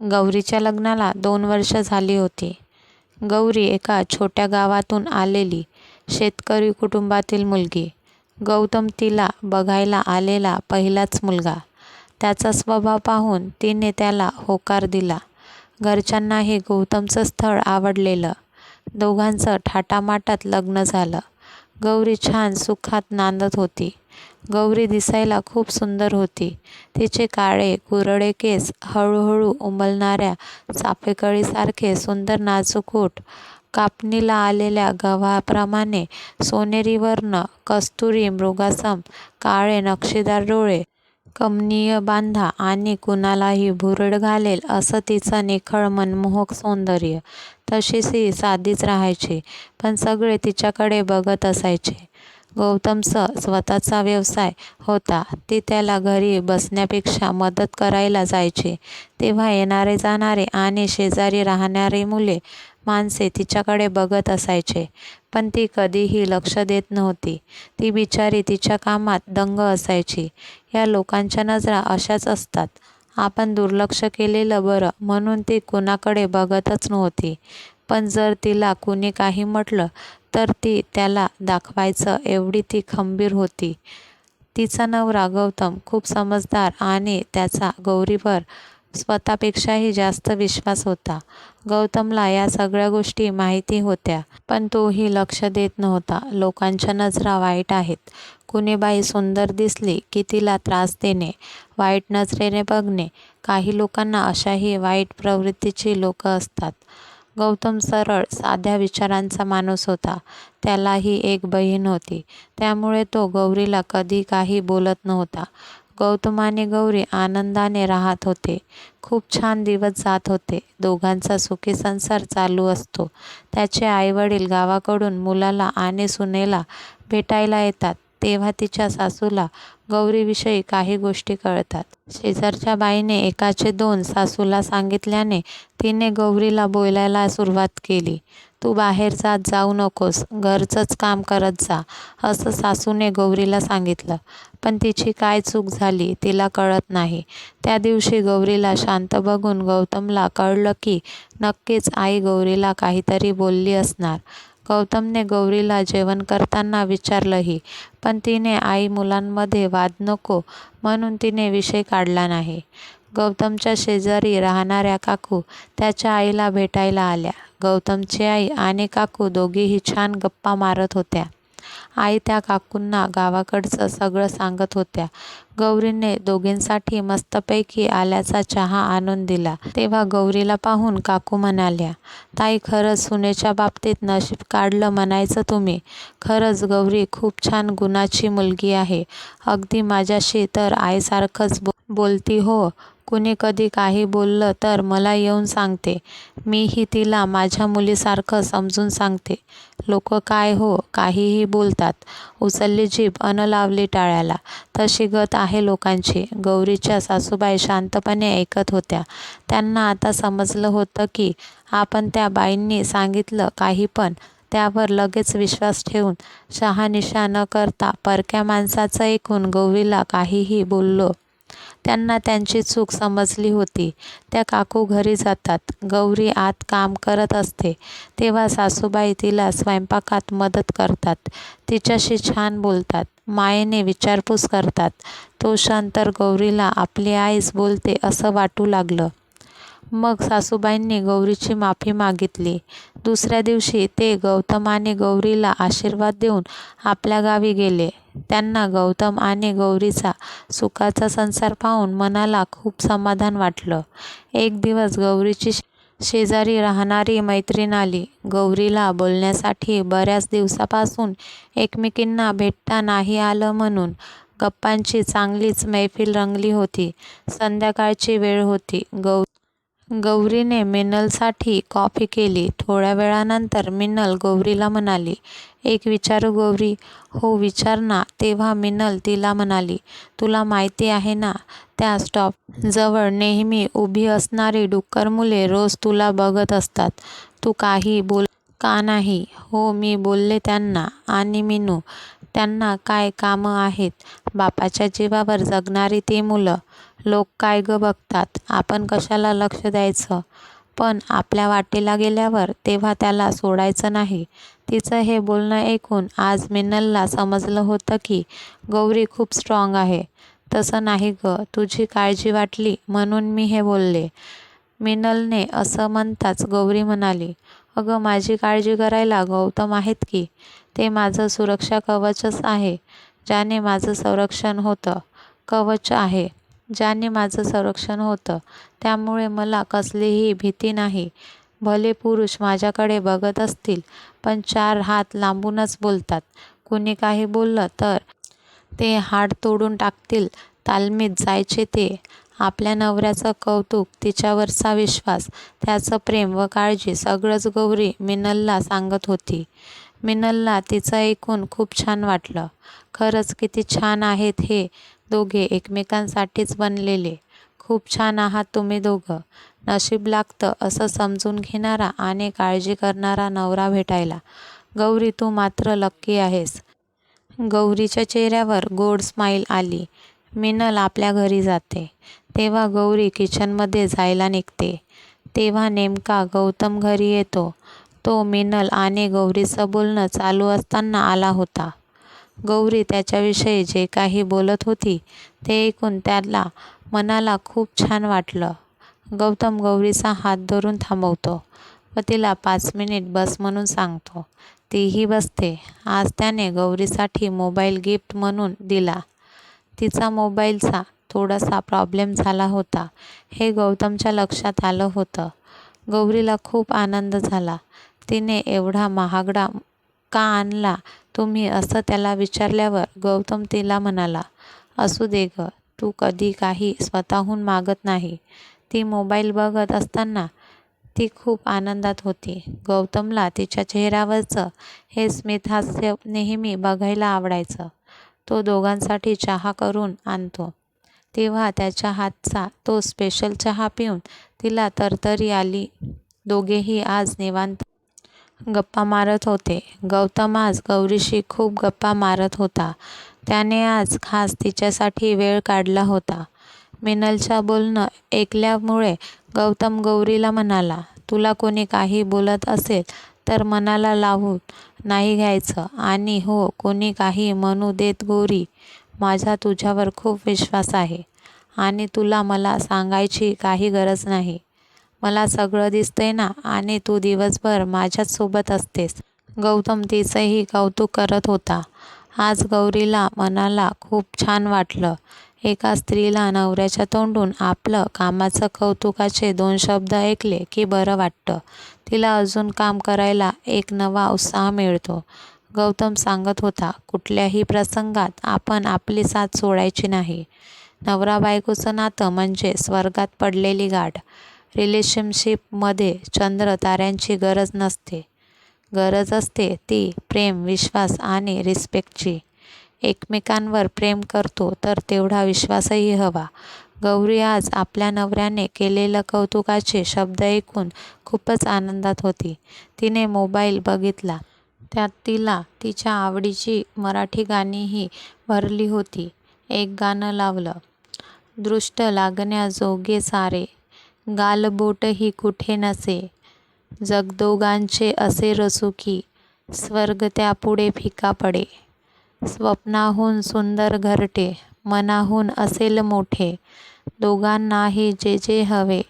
गौरीच्या लग्नाला दोन वर्ष झाली होती. गौरी एका छोट्या गावातून आलेली शेतकरी कुटुंबातील मुलगी. गौतम तिला बघायला आलेला पहिलाच मुलगा. त्याचा स्वभाव पाहून तिने त्याला होकार दिला. घरच्यांनाही गौतमचं स्थळ आवडलेलं. दोघांचं थाटामाटात लग्न झालं. गौरी छान सुखात नांदत होती. गौरी दिसायला खूप सुंदर होती. तिचे काळे कुरळे केस हळूहळू उमलणाऱ्या चाफेकळीसारखे सुंदर नाजूक ओठ, कापणीला आलेल्या गव्हाप्रमाणे सोनेरी वर्ण, कस्तुरी मृगासम काळे नक्षीदार डोळे, कमनीय बांधा आणि कुणालाही भुरळ घालेल असं तिचं निखळ मनमोहक सौंदर्य. तशीच ती साधीच राहायची, पण सगळे तिच्याकडे बघत असायचे. गौतमचा स्वतःचा व्यवसाय होता. ती त्याला घरी बसण्यापेक्षा मदत करायला जायची तेव्हा येणारे जाणारे आणि शेजारी राहणारी मुले माणसे तिच्याकडे बघत असायचे, पण ती कधीही लक्ष देत नव्हती. ती बिचारी तिच्या कामात दंग असायची. या लोकांच्या नजरा अशाच असतात. आपण दुर्लक्ष केलेलं बरं म्हणून ती कुणाकडे बघतच नव्हती. पण जर तिला कुणी काही म्हटलं तर ती त्याला दाखवायचं एवढी ती खंबीर होती. तिचा नवरा गौतम खूप समजदार आणि त्याचा गौरीवर स्वतःपेक्षाही जास्त विश्वास होता. गौतमला या सगळ्या गोष्टी माहिती होत्या. पण तोही लक्ष देत नव्हता. लोकांच्या नजरा वाईट आहेत. कुणी बाई सुंदर दिसली की तिला त्रास देणे, वाईट नजरेने बघणे, काही लोकांना अशाही वाईट प्रवृत्तीची लोक असतात. गौतम सरळ साध्या विचारांचा माणूस होता. त्यालाही एक बहीण होती. त्यामुळे तो गौरीला कधी काही बोलत नव्हता. गौतमाने गौरी आनंदाने राहत होते. खूप छान दिवस जात होते. दोघांचा सुखी संसार चालू असतो. त्याचे आईवडील गावाकडून मुलाला आणि सुनेला भेटायला येतात तेव्हा तिच्या सासूला गौरीविषयी काही गोष्टी कळतात. शेजारच्या बाईने एकाचे दोन सासूला सांगितल्याने तिने गौरीला बोलायला सुरुवात केली. तू बाहेर जात जाऊ नकोस, घरचंच काम करत जा, असं सासूने गौरीला सांगितलं. पण तिची काय चूक झाली तिला कळत नाही. त्या दिवशी गौरीला शांत बघून गौतमला कळलं की नक्कीच आई गौरीला काहीतरी बोलली असणार. गौतमने गौरीला जेवण करताना विचारलंही, पण तिने आई मुलांमध्ये वाद नको म्हणून तिने विषय काढला नाही. गौतमच्या शेजारी राहणाऱ्या काकू त्याच्या आईला भेटायला आल्या. गौतमची आई आणि काकू दोघीही छान गप्पा मारत होत्या. आई त्या काकूंना गावाकडचं सगळं सांगत होत्या. गौरीने दोघींसाठी मस्तपैकी आल्याचा चहा आणून दिला तेव्हा गौरीला पाहून काकू म्हणाल्या, ताई खरंच सुनेच्या बाबतीत नशीब काढलं म्हणायचं तुम्ही. खरंच गौरी खूप छान गुणाची मुलगी आहे. अगदी माझ्याशी तर आईसारखंच बोलती हो. कुणी कधी काही बोललं तर मला येऊन सांगते. मीही तिला माझ्या मुलीसारखं समजून सांगते. लोक काय हो काहीही बोलतात. उचलली जीभ अन लावली टाळ्याला, तशी गत आहे लोकांची. गौरीच्या सासूबाई शांतपणे ऐकत होत्या. त्यांना आता समजलं होतं की आपण त्या बाईंनी सांगितलं काही पण त्यावर लगेच विश्वास ठेवून शहानिशा न करता परक्या माणसाचं ऐकून गौरीला काहीही बोललो. त्यांना त्यांची चूक समजली होती. त्या काकू घरी जातात. गौरी आत काम करत असते तेव्हा सासूबाई तिला स्वयंपाकात मदत करतात. तिच्याशी छान बोलतात. मायेने विचारपूस करतात. तो क्षण तर गौरीला आपली आईच बोलते असं वाटू लागलं. मग सासूबाईंनी गौरीची माफी मागितली. दुसऱ्या दिवशी ते गौतमाने गौरीला आशीर्वाद देऊन आपल्या गावी गेले. त्यांना गौतम आणि गौरीचा सुखाचा संसार पाहून मनाला खूप समाधान वाटलं. एक दिवस गौरीची शेजारी राहणारी मैत्रीण आली. गौरीला बोलण्यासाठी बऱ्याच दिवसापासून एकमेकींना भेटता नाही आलं म्हणून. गप्पांची चांगलीच मैफिल रंगली होती. संध्याकाळची वेळ होती. गौरीने मिनलसाठी कॉफी केली. थोड्या वेळानंतर मिनल गौरीला म्हणाली, एक विचारू गौरी? हो विचार ना तेव्हा मिनल तिला म्हणाली, तुला माहिती आहे ना त्या स्टॉपजवळ नेहमी उभी असणारी डुक्कर मुले रोज तुला बघत असतात. तू काही बोल का नाही? हो मी बोलले त्यांना. आणि मिनू? त्यांना काय कामं आहेत? बापाच्या जीवावर जगणारी ती मुलं. लोक काय गं बघतात? आपण कशाला लक्ष द्यायचं? पण आपल्या वाटेला गेल्यावर तेव्हा त्याला सोडायचं नाही. तिचं हे बोलणं ऐकून आज मिनलला समजलं होतं की गौरी खूप स्ट्रॉंग आहे. तसं नाही गं तुझी काळजी वाटली म्हणून मी हे बोलले. मिनलने असं म्हणताच गौरी म्हणाली अगं माझी काळजी करायला गौतम आहेत की? ते माझं सुरक्षा कवचच आहे ज्याने माझं संरक्षण होतं. कवच आहे. ज्याने माझं संरक्षण होतं. त्यामुळे मला कसलीही भीती नाही. भले पुरुष माझ्याकडे बघत असतील पण चार हात लांबूनच बोलतात. कुणी काही बोललं तर ते हाड तोडून टाकतील. तालमीत जायचे ते. आपल्या नवऱ्याचं कौतुक तिच्यावरचा विश्वास त्याचं प्रेम व काळजी सगळंच गौरी मिनलला सांगत होती. मिनलला तिचं ऐकून खूप छान वाटलं. खरंच किती छान आहेत हे. दोघे एकमेकांसाठीच बनलेले. खूप छान आहात तुम्ही दोघं. नशीब लागतं असं समजून घेणारा आणि काळजी करणारा नवरा भेटायला. गौरी तू मात्र लक्की आहेस. गौरीच्या चेहऱ्यावर गोड स्माईल आली. मिनल आपल्या घरी जाते. तेव्हा गौरी किचनमध्ये जायला निघते. तेव्हा नेमका गौतम घरी येतो. तो मिनल आणि गौरीचं बोलणं चालू असताना आला होता. गौरी त्याच्याविषयी जे काही बोलत होती ते ऐकून त्याला मनाला खूप छान वाटलं. गौतम गौरीचा हात धरून थांबवतो. व तिला पाच मिनिट बस म्हणून सांगतो. तीही बसते. आज त्याने गौरीसाठी मोबाईल गिफ्ट म्हणून दिला. तिचा मोबाईलचा थोडासा प्रॉब्लेम झाला होता. हे गौतमच्या लक्षात आलं होतं. गौरीला खूप आनंद झाला. तिने एवढा महागडा का आणला? तुम्ही असं त्याला विचारल्यावर गौतम तिला म्हणाला असू दे गं तू कधी काही स्वतःहून मागत नाही. ती मोबाईल बघत असताना ती खूप आनंदात होती. गौतमला तिच्या चेहऱ्यावरचं हे स्मितहास्य नेहमी बघायला आवडायचं. तो दोघांसाठी चहा करून आणतो. तेव्हा त्याच्या हातचा तो स्पेशल चहा पिऊन तिला तरतरी आली. दोघेही आज निवांत गप्पा मारत होते. गौतम आज गौरीशी खूप गप्पा मारत होता. त्याने आज खास तिच्यासाठी वेळ काढला होता. मिनलच्या बोलणं ऐकल्यामुळे गौतम गौरीला म्हणाला तुला कोणी काही बोलत असेल तर मनाला लावून नाही घ्यायचं. आणि हो कोणी काही म्हणू देत गौरी माझा तुझ्यावर खूप विश्वास आहे. आणि तुला मला सांगायची काही गरज नाही. मला सगळं दिसतंय ना आणि तू दिवसभर माझ्याच सोबत असतेस. गौतम तिचंही कौतुक करत होता. आज गौरीला मनाला खूप छान वाटलं. एका स्त्रीला नवऱ्याच्या तोंडून आपलं कामाचं कौतुकाचे दोन शब्द ऐकले की बरं वाटतं. तिला अजून काम करायला एक नवा उत्साह मिळतो. गौतम सांगत होता कुठल्याही प्रसंगात आपण आपली साथ सोडायची नाही. नवरा बायकोचं नातं म्हणजे स्वर्गात पडलेली गाठ. रिलेशनशिपमध्ये चंद्र ताऱ्यांची गरज नसते. गरज असते ती प्रेम विश्वास आणि रिस्पेक्टची एकमेकांवर प्रेम करतो तर तेवढा विश्वासही हवा. गौरी आज आपल्या नवऱ्याने केलेलं कौतुकाचे शब्द ऐकून खूपच आनंदात होती. तिने मोबाईल बघितला. त्यात तिला तिच्या आवडीची मराठी गाणीही भरली होती. एक गाणं लावलं. दृष्ट लागण्याजोगे सारे गालबोटही कुठे नसे? जगदोगांचे असे रसुकी स्वर्ग त्यापुढे फिका पडे. स्वप्नाहून सुंदर घरटे मनाहून असेल मोठे. दोघांनाही जे जे हवे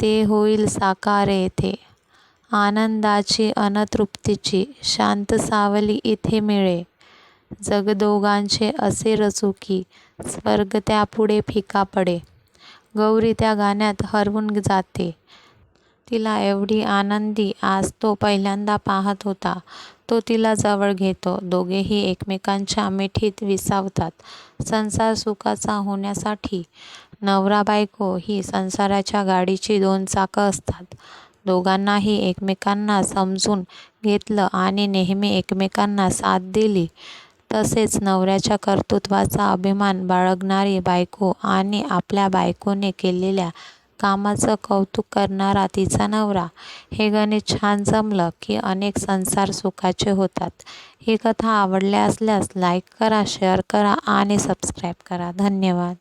ते होईल साकार येथे. आनंदाची अनतृप्तीची शांत सावली इथे मिळे. जगदोगांचे असे रचुकी स्वर्ग त्यापुढे फिका पडे. गौरी त्या गाण्यात हरवून जाते. तिला एवढी आनंदी आज तो पहिल्यांदा पाहत होता. तो तिला जवळ घेतो. दोघेही एकमेकांच्या मिठीत विसावतात. संसार सुखाचा होण्यासाठी नवरा बायको ही संसाराच्या गाडीची दोन चाकं असतात. दोघांनाही एकमेकांना समजून घेतलं आणि नेहमी एकमेकांना साथ दिली. तसेच नवऱ्याच्या कर्तृत्वाचा अभिमान बाळगणारी बायको आणि आपल्या बायकोने केलेल्या कामाचं कौतुक करणारा तिचा नवरा. हे गणित छान जमलं की अनेक संसार सुखाचे होतात. ही कथा आवडल्या असल्यास लाईक करा शेअर करा आणि सबस्क्राईब करा. धन्यवाद.